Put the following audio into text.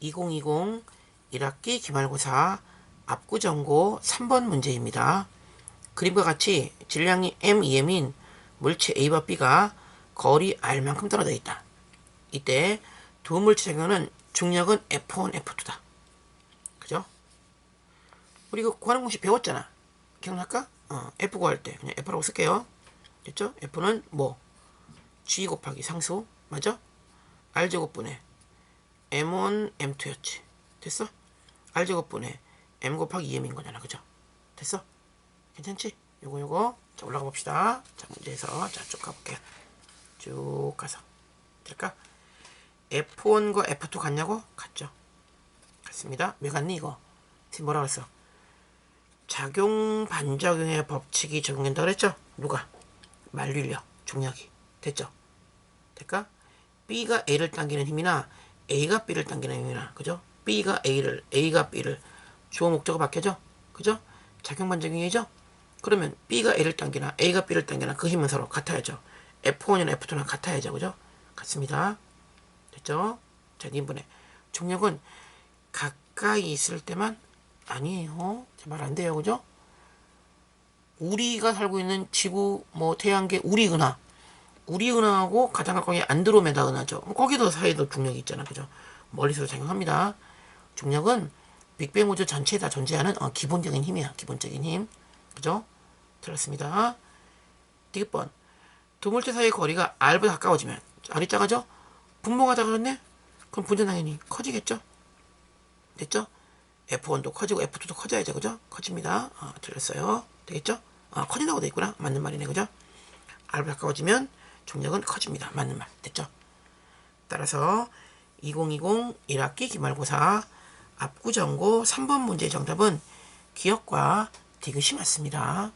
2020 1학기 기말고사 압구정고 3번 문제입니다. 그림과 같이 질량이 M, 2M인 물체 A와 B가 거리 R만큼 떨어져 있다. 이때 두 물체 상경은 중력은 F1, F2다. 그죠? 우리 이거 구하는 공식 배웠잖아. 기억날까? 어, F 구할 때 그냥 F라고 쓸게요. 됐죠? F는 뭐? G 곱하기 상수. 맞아? R 제곱분의 M1, M2였지. 됐어? R 제곱분의 M 곱하기 2M인 거잖아. 그죠? 됐어? 괜찮지? 요거 요거 자 올라가 봅시다. 자 문제에서 자쭉 가볼게요. 쭉 가서 될까? F1과 F2 같냐고? 같죠. 같습니다. 왜 같니 이거? 지금 뭐라 그랬어? 작용 반작용의 법칙이 적용된다 그랬죠? 누가? 만류력, 중력이. 됐죠? 될까? B가 A를 당기는 힘이나 A가 B를 당기는 힘이나 그죠? B가 A를 A가 B를 주어 목적어 바뀌죠? 그죠? 작용 반작용이죠? 그러면 B가 A를 당기나 A가 B를 당기나 그 힘은 서로 같아야죠. F1이나 F2나 같아야죠. 그죠? 같습니다. 됐죠? 자, 인분의 중력은 가까이 있을 때만 아니에요. 말 안 돼요. 그죠? 우리가 살고 있는 지구, 뭐, 태양계, 우리 은하. 우리 은하하고 가장 가까운 게 안드로메다 은하죠. 거기도 사이도 중력이 있잖아. 그죠? 멀리서 작용합니다. 중력은 빅뱅 우주 전체에 다 존재하는 어, 기본적인 힘이야. 기본적인 힘. 그죠? 들었습니다. 디귿번. 두 물체 사이의 거리가 R보다 가까워지면 R이 작아져? 분모가 작아졌네? 그럼 분자 당연히 커지겠죠? 됐죠? F1도 커지고 F2도 커져야죠. 그죠? 커집니다. 어, 들렸어요. 되겠죠? 아, 커진다고 돼 있구나. 맞는 말이네. 그죠? R보다 가까워지면 중력은 커집니다. 맞는 말. 됐죠? 따라서 2020 1학기 기말고사 압구정고 3번 문제의 정답은 기억과 디귿이 맞습니다.